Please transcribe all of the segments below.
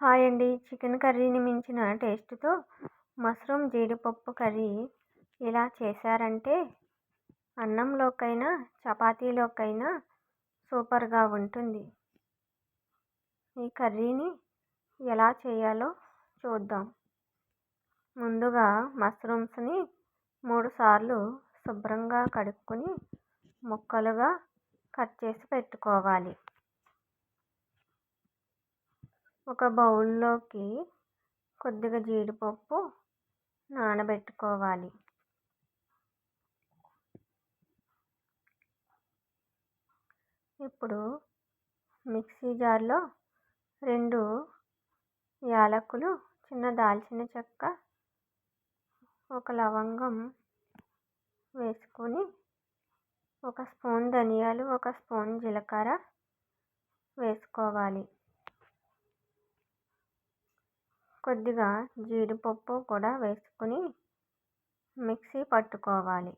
Hi అండి. Chicken కర్రీని మించిన టేస్ట్తో మష్రూమ్ జీడిపప్పు కర్రీ ఇలా చేశారంటే అన్నంలోకైనా చపాతీలోకైనా సూపర్గా ఉంటుంది. ఈ కర్రీని ఎలా చేయాలో చూద్దాం. ముందుగా మష్రూమ్స్ని మూడుసార్లు శుభ్రంగా కడుక్కొని ముక్కలుగా కట్ చేసి పెట్టుకోవాలి. ఒక బౌల్లోకి కొద్దిగా జీడిపప్పు నానబెట్టుకోవాలి. ఇప్పుడు మిక్సీ జార్లో రెండు యాలకులు చిన్న దాల్చిన చెక్క ఒక లవంగం వేసుకొని ఒక స్పూన్ ధనియాలు ఒక స్పూన్ జీలకర్ర వేసుకోవాలి. కొద్దిగా జీడిపప్పు కూడా వేసుకుని మిక్సీ పట్టుకోవాలి.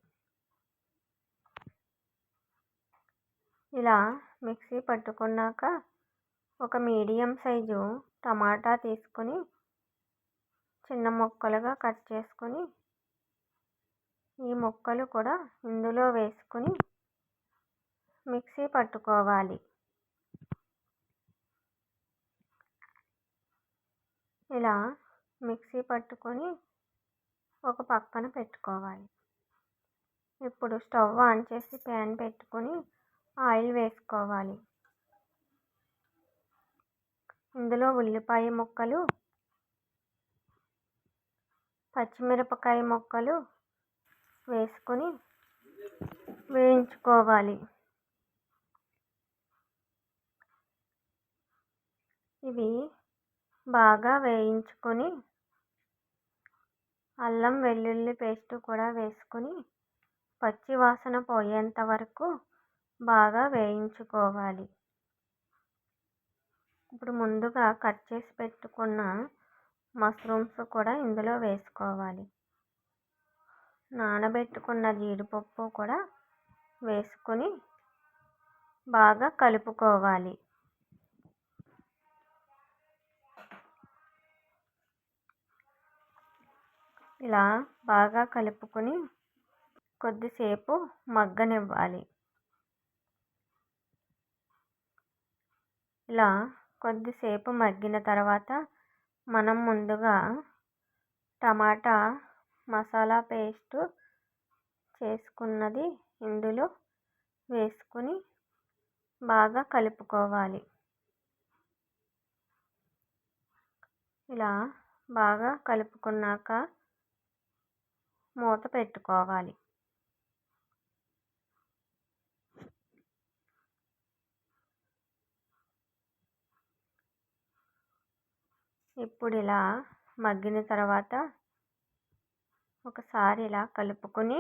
ఇలా మిక్సీ పట్టుకున్నాక ఒక మీడియం సైజు టమాటా తీసుకొని చిన్న ముక్కలుగా కట్ చేసుకొని ఈ ముక్కలు కూడా ఇందులో వేసుకొని మిక్సీ పట్టుకోవాలి. ఇలా మిక్సీ పట్టుకొని ఒక పక్కన పెట్టుకోవాలి. ఇప్పుడు స్టవ్ ఆన్ చేసి ప్యాన్ పెట్టుకొని ఆయిల్ వేసుకోవాలి. ఇందులో ఉల్లిపాయ ముక్కలు పచ్చిమిరపకాయ ముక్కలు వేసుకొని వేయించుకోవాలి. ఇవి బాగా వేయించుకొని అల్లం వెల్లుల్లి పేస్ట్ కూడా వేసుకొని పచ్చి వాసన పోయేంత వరకు బాగా వేయించుకోవాలి. ఇప్పుడు ముందుగా కట్ చేసి పెట్టుకున్న మష్రూమ్స్ కూడా ఇందులో వేసుకోవాలి. నానబెట్టుకున్న జీడిపప్పు కూడా వేసుకొని బాగా కలుపుకోవాలి. ఇలా బాగా కలుపుకొని కొద్దిసేపు మగ్గనివ్వాలి. ఇలా కొద్దిసేపు మగ్గిన తర్వాత మనం ముందుగా టమాటా మసాలా పేస్ట్ చేసుకున్నది ఇందులో వేసుకుని బాగా కలుపుకోవాలి. ఇలా బాగా కలుపుకున్నాక మూత పెట్టుకోవాలి. ఇప్పుడు ఇలా మగ్గిన తర్వాత ఒకసారి ఇలా కలుపుకొని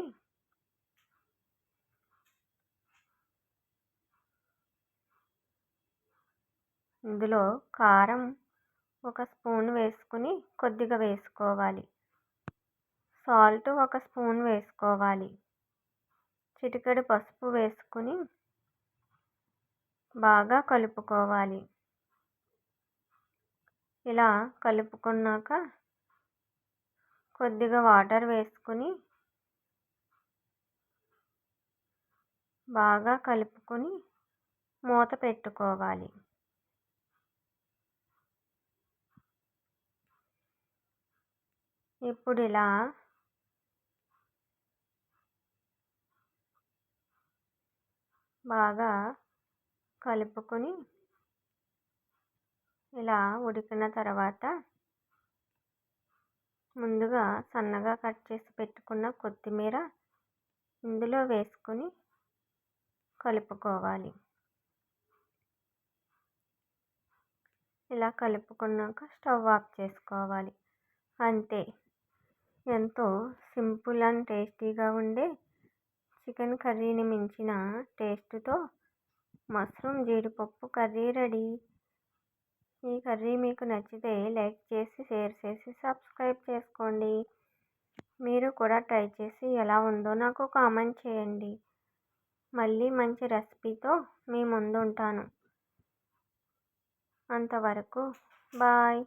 ఇందులో కారం ఒక స్పూన్ వేసుకుని కొద్దిగా వేసుకోవాలి. సాల్ట్ ఒక స్పూన్ వేసుకోవాలి. చిటికెడు పసుపు వేసుకుని బాగా కలుపుకోవాలి. ఇలా కలుపుకున్నాక కొద్దిగా వాటర్ వేసుకుని బాగా కలుపుకొని మూత పెట్టుకోవాలి. ఇప్పుడు ఇలా బాగా కలుపుకొని ఇలా ఉడికిన తర్వాత ముందుగా సన్నగా కట్ చేసి పెట్టుకున్న కొత్తిమీర ఇందులో వేసుకొని కలుపుకోవాలి. ఇలా కలుపుకున్నాక స్టవ్ ఆఫ్ చేసుకోవాలి. అంతే. ఎంతో సింపుల్ అండ్ టేస్టీగా ఉండే చికెన్ కర్రీని మించిన టేస్ట్తో మష్రూమ్ జీడిపప్పు కర్రీ రెడీ. ఈ కర్రీ మీకు నచ్చితే లైక్ చేసి షేర్ చేసి సబ్స్క్రైబ్ చేసుకోండి. మీరు కూడా ట్రై చేసి ఎలా ఉందో నాకు కామెంట్ చేయండి. మళ్ళీ మంచి రెసిపీతో మీ ముందు ఉంటాను. అంతవరకు బాయ్.